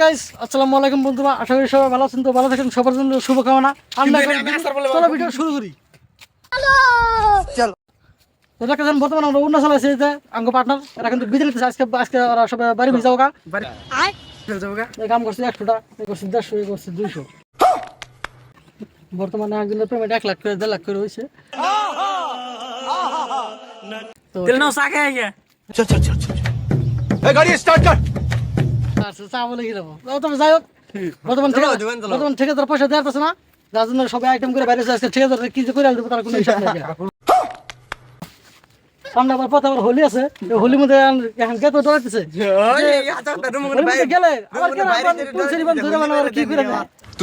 Guys আসসালামু আলাইকুম বন্ধুরা আশা করি সবাই ভালো আছেন তো ভালো থাকেন সবার জন্য শুভকামনা। চলো ভিডিও শুরু করি। বর্তমানে পার্টনার কিন্তু বিদেশ দেড়শো দুইশো। বর্তমানে এক লাখ করে দেড় লাখ করে। বর্তমান না। যার জন্য সবাই আইটেম করে কি করে হোলি আছে। হোলির মধ্যে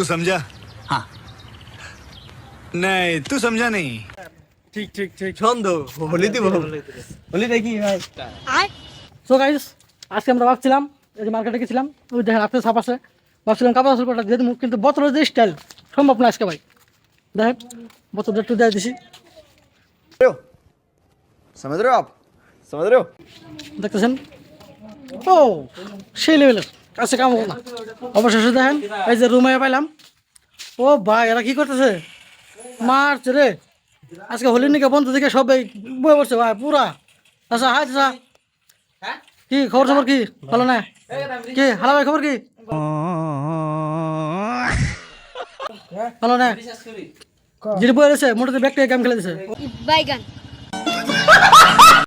সমঝা? হ্যাঁ। নাই ঠিক ঠিক ঠিক। ছন্দ হোলি দিব। হোলি দেখি ভাই। হ্যাঁ। আজকে আমরা ভাবছিলাম এই যে মার্কেটে গেছিলাম ওই দেখেন আপনার সাপ আছে। ভাবছিলাম কাপড় আসল কটা দিয়ে কিন্তু বছরের যে স্টাইল সম্ভব না আজকে ভাই। দেখেন বছরটা একটু দেয় দিছি। দেখতেছেন? ও সেই লেভেলের কাছে কাম না। অবশেষে দেখেন এই যে রুমে পাইলাম। ও ভাই এরা কি করতেছে? মার্চ রে। আজকে হোলির নিকে বন্ধ থেকে সবাই বয়ে পড়ছে ভাই পুরা। আচ্ছা, আচ্ছা। হ্যাঁ হ্যাঁ? কি খবর খবর কি? ভালো না? কি? হালা ভাই খবর কি? ভালো না? যেটা বয়ে রয়েছে মোটাতে ব্যাগটা গেম খেলে দিছে। বাইগান।